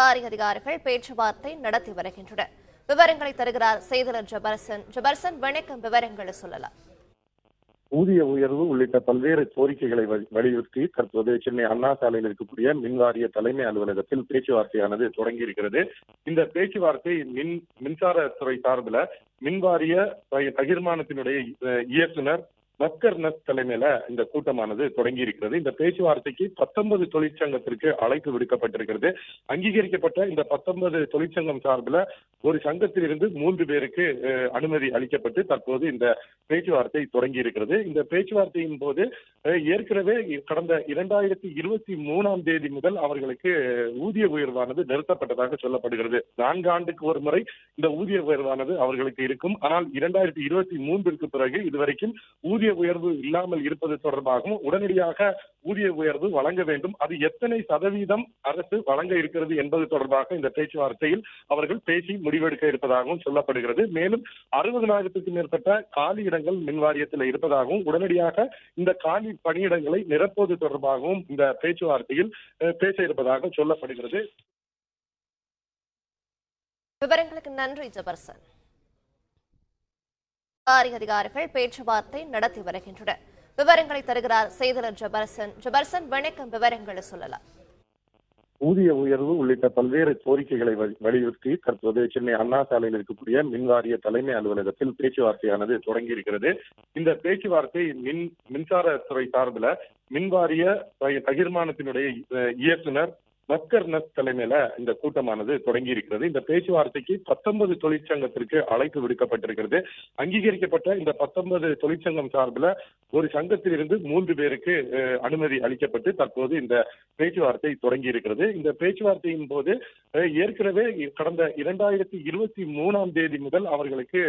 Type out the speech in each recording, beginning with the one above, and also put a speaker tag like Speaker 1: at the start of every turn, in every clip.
Speaker 1: வாரிய அதிகாரிகள் பேச்சுவார்த்தை நடத்தி வருகின்றனர். விவரங்களை தருகிறார் செய்தியாளர் ஜபர்சன். ஜபர்சன் வணக்கம். விவரங்களை சொல்லலாம்.
Speaker 2: ஊதிய உயர்வு உள்ளிட்ட பல்வேறு கோரிக்கைகளை வலியுறுத்தி தற்போது சென்னை அண்ணா சாலையில் இருக்கக்கூடிய மின்வாரிய தலைமை அலுவலகத்தில் பேச்சுவார்த்தையானது தொடங்கி இருக்கிறது இந்த பேச்சுவார்த்தை மின் மின்சாரத்துறை சார்பில் மின்வாரிய பகிர்மானத்தினுடைய இயக்குனர் மஸ்கர் நஸ் தலைமையில இந்த கூட்டமானது தொடங்கி இருக்கிறது. இந்த பேச்சுவார்த்தைக்கு பத்தொன்பது தொழிற்சங்கத்திற்கு அழைப்பு விடுக்கப்பட்டிருக்கிறது. அங்கீகரிக்கப்பட்ட இந்த பத்தொன்பது தொழிற்சங்கம் சார்பில் ஒரு சங்கத்திலிருந்து மூன்று பேருக்கு அனுமதி அளிக்கப்பட்டு தற்போது இந்த பேச்சுவார்த்தை தொடங்கி இருக்கிறது. இந்த பேச்சுவார்த்தையின் போது ஏற்கனவே கடந்த இரண்டாயிரத்தி இருபத்தி மூணாம் தேதி முதல் அவர்களுக்கு ஊதிய உயர்வானது நிறுத்தப்பட்டதாக சொல்லப்படுகிறது. நான்கு ஆண்டுக்கு ஒரு முறை இந்த ஊதிய உயர்வானது அவர்களுக்கு இருக்கும். ஆனால் இரண்டாயிரத்தி இருபத்தி மூன்றிற்கு பிறகு இதுவரைக்கும் ஊதிய உயர்வு இல்லாமல் இருப்பது தொடர்பாகவும் உடனடியாக ஊதிய உயர்வு வழங்க வேண்டும். அது எத்தனை சதவீதம் அரசு வழங்க இருக்கிறது என்பது தொடர்பாக இந்த பேச்சுவார்த்தையில் அவர்கள் பேசி முடிவெடுக்க இருப்பதாகவும் சொல்லப்படுகிறது. மேலும் அறுபதனாயிரத்துக்கும் மேற்பட்ட காலி இடங்கள் மின் வாரியத்தில் இருப்பதாகவும் உடனடியாக இந்த காலி பணியிடங்களை நிரப்புவது தொடர்பாகவும் இந்த பேச்சுவார்த்தையில் பேச இருப்பதாக சொல்லப்படுகிறது.
Speaker 1: விவரங்களுக்கு நன்றி ஜபர்சன். வாரிய அதிகாரிகள் பேச்சுவார்த்தை நடத்தி வருகின்றனர். விவரங்களை தருகிறார் செய்தியாளர் ஜபர்சன். ஜபர்சன் வணக்கம். விவரங்களை சொல்லலாம்.
Speaker 2: ஊதிய உயர்வு உள்ளிட்ட பல்வேறு கோரிக்கைகளை வலியுறுத்தி தற்போது சென்னை அண்ணா சாலையில் இருக்கக்கூடிய மின்வாரிய தலைமை அலுவலகத்தில் பேச்சுவார்த்தையானது தொடங்கி இருக்கிறது இந்த பேச்சுவார்த்தை மின் மின்சாரத்துறை சார்பில் மின்வாரிய பகிர்மானத்தினுடைய இயக்குனர் மஸ்கர் தலைமையில இந்த கூட்டமானது தொடங்கி இருக்கிறது. இந்த பேச்சுவார்த்தைக்கு பத்தொன்பது தொழிற்சங்கத்திற்கு அழைப்பு விடுக்கப்பட்டிருக்கிறது. அங்கீகரிக்கப்பட்ட இந்த பத்தொன்பது தொழிற்சங்கம் சார்பில் ஒரு சங்கத்திலிருந்து மூன்று பேருக்கு அனுமதி அளிக்கப்பட்டு தற்போது இந்த பேச்சுவார்த்தை தொடங்கி இருக்கிறது. இந்த பேச்சுவார்த்தையின் போது ஏற்கனவே கடந்த இரண்டாயிரத்தி இருபத்தி மூணாம் தேதி முதல் அவர்களுக்கு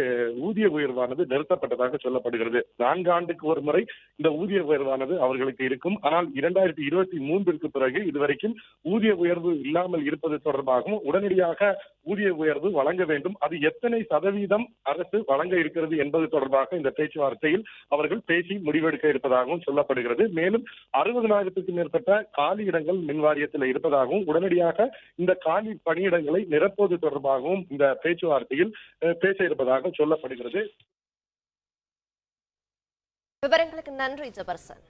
Speaker 2: ஊதிய உயர்வானது நிறுத்தப்பட்டதாக சொல்லப்படுகிறது. நான்கு ஆண்டுக்கு ஒரு முறை இந்த ஊதிய உயர்வானது அவர்களுக்கு இருக்கும். ஆனால் இரண்டாயிரத்தி இருபத்தி மூன்றிற்கு பிறகு இதுவரைக்கும் ஊதிய உயர்வு இல்லாமல் இருப்பது தொடர்பாகவும் உடனடியாக ஊதிய உயர்வு வழங்க வேண்டும். அது எத்தனை சதவீதம் அரசு வழங்க இருக்கிறது என்பது தொடர்பாக இந்த பேச்சுவார்த்தையில் அவர்கள் பேசி முடிவெடுக்க இருப்பதாகவும் சொல்லப்படுகிறது. மேலும் அறுபதனாயிரத்துக்கும் மேற்பட்ட காலி இடங்கள் மின் வாரியத்தில் இருப்பதாகவும் உடனடியாக இந்த காலி பணியிடங்களை நிரப்புவது தொடர்பாகவும் இந்த பேச்சுவார்த்தையில் பேச இருப்பதாக சொல்லப்படுகிறது.
Speaker 1: விவரங்களுக்கு நன்றி ஜபர்சன்.